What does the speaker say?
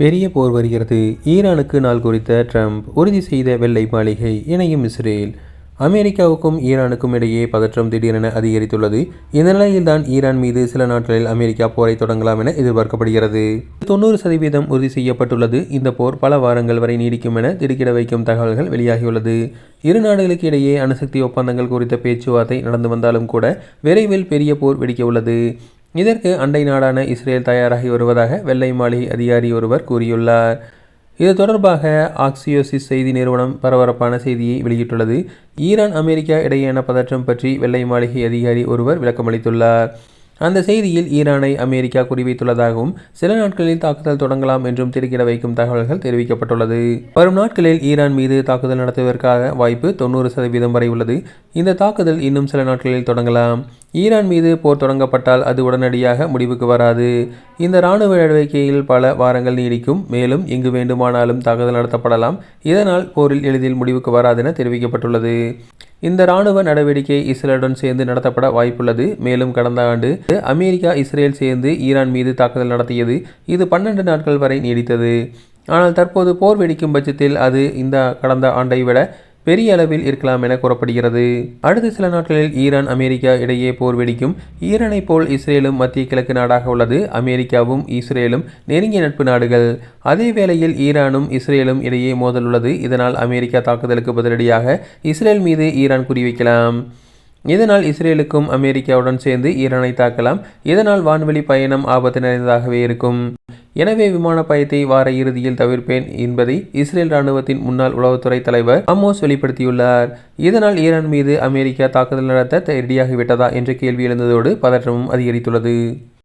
பெரிய போர் வருகிறது. ஈரானுக்கு நாள் குறித்த ட்ரம்ப் உறுதி செய்த வெள்ளை மாளிகை இணையும் இஸ்ரேல். அமெரிக்காவுக்கும் ஈரானுக்கும் இடையே பதற்றம் திடீரென அதிகரித்துள்ளது. இந்த நிலையில்தான் ஈரான் மீது சில நாட்களில் அமெரிக்கா போரை தொடங்கலாம் என எதிர்பார்க்கப்படுகிறது. தொண்ணூறு சதவீதம் உறுதி செய்யப்பட்டுள்ளது. இந்த போர் பல வாரங்கள் வரை நீடிக்கும் என திடுக்கிட வைக்கும் தகவல்கள் வெளியாகியுள்ளது. இரு நாடுகளுக்கு இடையே அணுசக்தி ஒப்பந்தங்கள் குறித்த பேச்சுவார்த்தை நடந்து வந்தாலும் கூட விரைவில் பெரிய போர் வெடிக்க உள்ளது இதற்கு அண்டை நாடான இஸ்ரேல் தயாராகி வருவதாக வெள்ளை மாளிகை அதிகாரி ஒருவர் கூறியுள்ளார். இது தொடர்பாக ஆக்சியோசிஸ் செய்தி நிறுவனம் பரபரப்பான செய்தியை வெளியிட்டுள்ளது. ஈரான் அமெரிக்கா இடையேயான பதற்றம் பற்றி வெள்ளை மாளிகை அதிகாரி ஒருவர் விளக்கமளித்துள்ளார். அந்த செய்தியில் ஈரானை அமெரிக்கா குறிவைத்துள்ளதாகவும் சில நாட்களில் தாக்குதல் தொடங்கலாம் என்றும் திருக்கிட வைக்கும் தகவல்கள் தெரிவிக்கப்பட்டுள்ளது. வரும் நாட்களில் ஈரான் மீது தாக்குதல் நடத்துவதற்காக வாய்ப்பு தொண்ணூறு சதவீதம் வரை உள்ளது. இந்த தாக்குதல் இன்னும் சில நாட்களில் தொடங்கலாம். ஈரான் மீது போர் தொடங்கப்பட்டால் அது உடனடியாக முடிவுக்கு வராது. இந்த இராணுவ நடவடிக்கையில் பல வாரங்கள் நீடிக்கும். மேலும் எங்கு வேண்டுமானாலும் தாக்குதல் நடத்தப்படலாம். இதனால் போரில் எளிதில் முடிவுக்கு வராது என தெரிவிக்கப்பட்டுள்ளது. இந்த இராணுவ நடவடிக்கை இஸ்ரேலுடன் சேர்ந்து நடத்தப்பட வாய்ப்புள்ளது. மேலும் கடந்த ஆண்டு அமெரிக்கா இஸ்ரேல் சேர்ந்து ஈரான் மீது தாக்குதல் நடத்தியது. இது பன்னெண்டு நாட்கள் வரை நீடித்தது. ஆனால் தற்போது போர் வெடிக்கும் பட்சத்தில் அது இந்த கடந்த ஆண்டை விட பெரிய அளவில் இருக்கலாம் என கூறப்படுகிறது. அடுத்த சில நாட்களில் ஈரான் அமெரிக்கா இடையே போர் வெடிக்கும். ஈரானை போல் இஸ்ரேலும் மத்திய கிழக்கு நாடாக உள்ளது. அமெரிக்காவும் இஸ்ரேலும் நெருங்கிய நட்பு நாடுகள். அதே வேளையில் ஈரானும் இஸ்ரேலும் இடையே மோதல் உள்ளது. இதனால் அமெரிக்கா தாக்குதலுக்கு பதிலடியாக இஸ்ரேல் மீது ஈரான் குறிவைக்கலாம். இதனால் இஸ்ரேலுக்கும் அமெரிக்காவுடன் சேர்ந்து ஈரானை தாக்கலாம். இதனால் வான்வெளி பயணம் ஆபத்து நிறைந்ததாகவே இருக்கும். எனவே விமான பயத்தை வார இறுதியில் தவிர்ப்பேன் என்பதை இஸ்ரேல் ராணுவத்தின் முன்னாள் உளவுத்துறை தலைவர் அமோஸ் வெளிப்படுத்தியுள்ளார். இதனால் ஈரான் மீது அமெரிக்கா தாக்குதல் நடத்த ரெடியாகிவிட்டதா என்ற கேள்வி எழுந்ததோடு பதற்றமும் அதிகரித்துள்ளது.